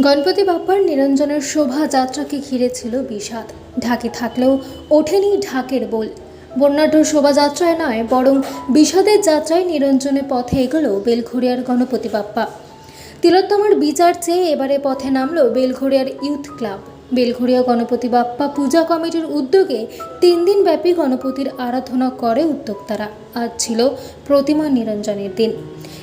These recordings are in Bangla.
গণপতি বাপ্পার নিরঞ্জনের শোভাযাত্রাকে ঘিরে ছিল বিষাদ। ঢাকে থাকলেও ওঠেনি ঢাকের বোল। বর্ণাঢ্য শোভাযাত্রায় নয়, বরং বিষাদের যাত্রায় নিরঞ্জনের পথে এগোল বেলঘড়িয়ার গণপতি বাপ্পা। তিলোত্তমার বিচার চেয়ে এবারে পথে নামল বেলঘড়িয়ার ইউথ ক্লাব। বেলঘড়িয়া গণপতি বাপ্পা পূজা কমিটির উদ্যোগে তিন দিন ব্যাপী গণপতির আরাধনা করে উদ্যোক্তারা। আজ ছিল প্রতিমা নিরঞ্জনের দিন।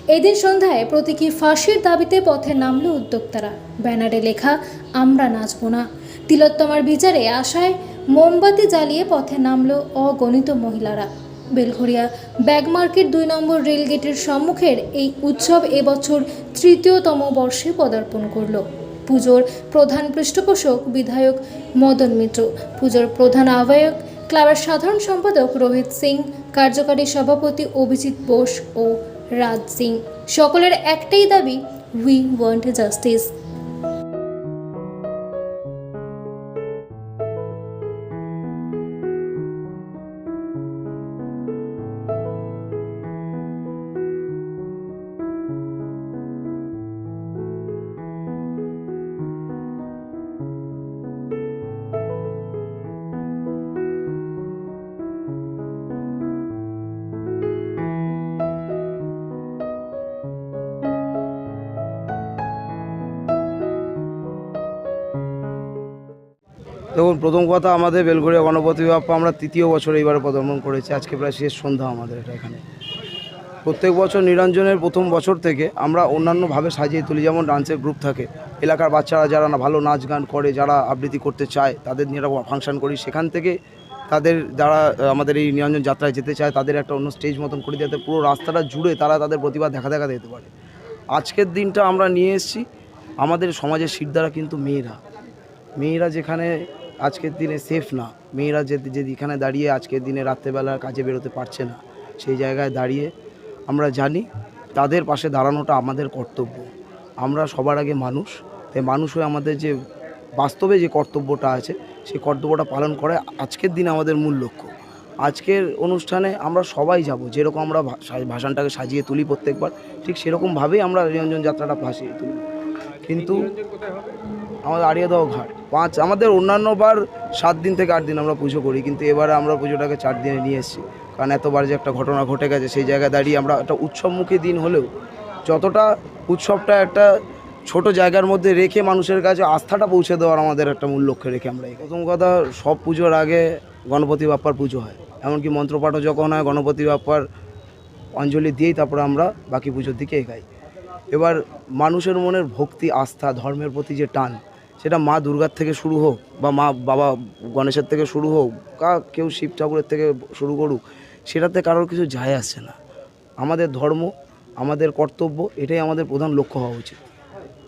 এদিন সন্ধ্যায় প্রতীকী ফাঁসির দাবিতে পথে নামল উদ্যোক্তারা। ব্যানারে লেখা, আমরা নাচব না। তিলোত্তমার বিচারে আশায় মোমবাতি জ্বালিয়ে পথে নামল অগণিত মহিলারা। বেলঘরিয়া ব্যাগ মার্কেট দুই নম্বর রেলগেটের সম্মুখের এই উৎসব এবছর তৃতীয়তম বর্ষে পদার্পণ করল। পুজোর প্রধান পৃষ্ঠপোষক বিধায়ক মদন মিত্র, পুজোর প্রধান আহ্বায়ক ক্লাবের সাধারণ সম্পাদক রোহিত সিং, কার্যকারী সভাপতি অভিজিৎ বোস ও রাজ সিং। সকলের একটাই দাবি উই ওয়ান্ট জাস্টিস দেখুন, প্রথম কথা আমাদের বেলগড়িয়া গণপতি বাপ্পা আমরা তৃতীয় বছর এইবারে পদার্পণ করেছি। আজকে প্রায় শেষ সন্ধ্যা আমাদের এটা এখানে। প্রত্যেক বছর নিরঞ্জনের প্রথম বছর থেকে আমরা অন্যান্যভাবে সাজিয়ে তুলি। যেমন ডান্সের গ্রুপ থাকে, এলাকার বাচ্চারা যারা না ভালো নাচ গান করে, যারা আবৃত্তি করতে চায়, তাদের নিয়ে ফাংশন করি। সেখান থেকে তাদের যারা আমাদের এই নিরঞ্জন যাত্রায় যেতে চায়, তাদের একটা অন্য স্টেজ মতন করে যাতে পুরো রাস্তাটা জুড়ে তারা তাদের প্রতিভা দেখা দেখা দিতে পারে। আজকের দিনটা আমরা নিয়ে এসেছি। আমাদের সমাজের শিরদারা কিন্তু মেয়েরা। মেয়েরা যেখানে আজকের দিনে সেফ না। মেয়েরা যে যেখানে দাঁড়িয়ে আজকের দিনে রাত্রেবেলা কাজে বেরোতে পারছে না। সেই জায়গায় দাঁড়িয়ে আমরা জানি তাদের পাশে দাঁড়ানোটা আমাদের কর্তব্য। আমরা সবার আগে মানুষ। তাই মানুষ হয়ে আমাদের যে বাস্তবে যে কর্তব্যটা আছে, সেই কর্তব্যটা পালন করে আজকের দিনে আমাদের মূল লক্ষ্য। আজকের অনুষ্ঠানে আমরা সবাই যাব। যেরকম আমরা ভা- সা- ভাসানটাকে সাজিয়ে তুলি প্রত্যেকবার, ঠিক সেরকমভাবেই আমরা নিরঞ্জন যাত্রাটা ভাসিয়ে তুলি। কিন্তু আমাদের আড়িয়াদহ ঘাট। পাঁচ, আমাদের অন্যান্যবার সাত দিন থেকে আট দিন আমরা পুজো করি, কিন্তু এবারে আমরা পুজোটাকে চার দিনে নিয়ে এসেছি। কারণ এতবার যে একটা ঘটনা ঘটে গেছে, সেই জায়গায় দাঁড়িয়ে আমরা একটা উৎসবমুখী দিন হলেও যতটা উৎসবটা একটা ছোট জায়গার মধ্যে রেখে মানুষের কাছে আস্থাটা পৌঁছে দেওয়ার আমাদের একটা মূল লক্ষ্যে রেখে আমরা প্রথম কথা, সব পুজোর আগে গণপতি বাপ্পার পুজো হয়। এমনকি মন্ত্রপাঠও যখন হয়, গণপতি বাপ্পার অঞ্জলি দিয়েই তারপরে আমরা বাকি পুজোর দিকে এগাই। এবার মানুষের মনের ভক্তি, আস্থা, ধর্মের প্রতি যে টান সেটা মা দুর্গার থেকে শুরু হোক বা মা বাবা গণেশের থেকে শুরু হোক কা কেউ শিব ঠাকুরের থেকে শুরু করুক, সেটাতে কারোর কিছু যায় আসছে না। আমাদের ধর্ম, আমাদের কর্তব্য, এটাই আমাদের প্রধান লক্ষ্য হওয়া উচিত।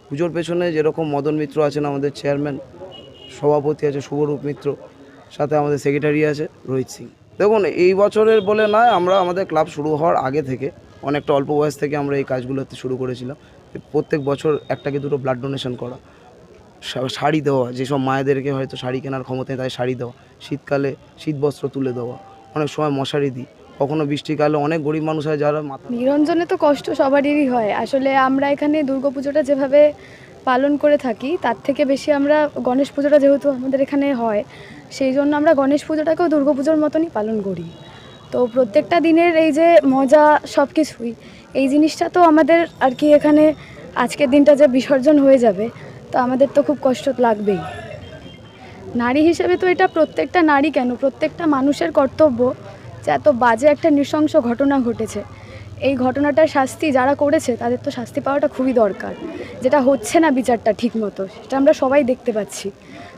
পুজোর পেছনে যেরকম মদন মিত্র আছেন আমাদের চেয়ারম্যান, সভাপতি আছে শুভরূপ মিত্র, সাথে আমাদের সেক্রেটারি আছে রোহিত সিং। দেখুন, এই বছরের বলে নয়, আমরা আমাদের ক্লাব শুরু হওয়ার আগে থেকে অনেকটা অল্প বয়স থেকে আমরা এই কাজগুলোতে শুরু করেছিলাম। প্রত্যেক বছর একটা কি দুটো ব্লাড ডোনেশন করা। শাড়ি দেওয়া, যেসব মায়েদেরকে হয়তো শাড়ি কেনার ক্ষমতা নেই তাই শাড়ি দেওয়া, শীতকালে শীত বস্ত্র তুলে দেওয়া, অনেক সময় মশারি দিই। কখনো বৃষ্টিকালে অনেক গরিব মানুষ হয় যারা নিরঞ্জনে তো কষ্ট সবারই হয়। আসলে আমরা এখানে দুর্গাপুজোটা যেভাবে পালন করে থাকি, তার থেকে বেশি আমরা গণেশ পুজোটা যেহেতু আমাদের এখানে হয়, সেই জন্য আমরা গণেশ পুজোটাকেও দুর্গাপুজোর মতনই পালন করি। তো প্রত্যেকটা দিনের এই যে মজা সব কিছুই এই জিনিসটা তো আমাদের আর কি এখানে আজকের দিনটা যে বিসর্জন হয়ে যাবে তো আমাদের তো খুব কষ্ট লাগবেই। নারী হিসেবে তো এটা প্রত্যেকটা নারী কেন? প্রত্যেকটা মানুষের কর্তব্য যে এত বাজে একটা নৃশংস ঘটনা ঘটেছে। এই ঘটনাটার শাস্তি যারা করেছে, তাদের তো শাস্তি পাওয়াটা খুবই দরকার। যেটা হচ্ছে না বিচারটা ঠিক মতো সেটা আমরা সবাই দেখতে পাচ্ছি।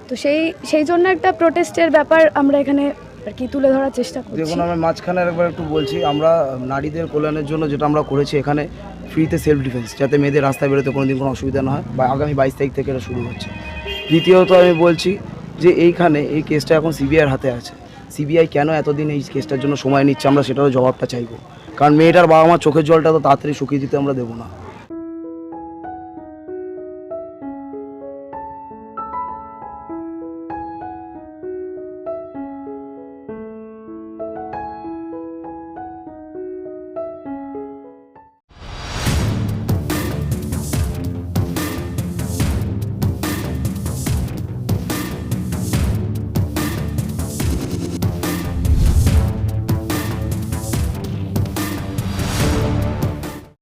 তো সেই সেই জন্য একটা প্রোটেস্টের ব্যাপার আমরা এখানে আর কি তুলে ধরার চেষ্টা করছি। দেখুন, আমি মাঝখানে একবার একটু বলছি, আমরা নারীদের কল্যাণের জন্য যেটা আমরা করেছি এখানে ফ্রিতে সেলফ ডিফেন্স যাতে মেয়েদের রাস্তায় বেরোতে কোনো দিন কোনো অসুবিধা না হয়, বা আগামী বাইশ তারিখ থেকে এটা শুরু হচ্ছে। দ্বিতীয়ত আমি বলছি যে এইখানে এই কেসটা এখন সিবিআইয়ের হাতে আছে। সিবিআই কেন এতদিন এই কেসটার জন্য সময় নিচ্ছে? আমরা সেটারও জবাবটা চাইব। কারণ মেয়েটার বাবা মা চোখের জলটা তো তাড়াতাড়ি শুকিয়ে দিতে আমরা দেবো না।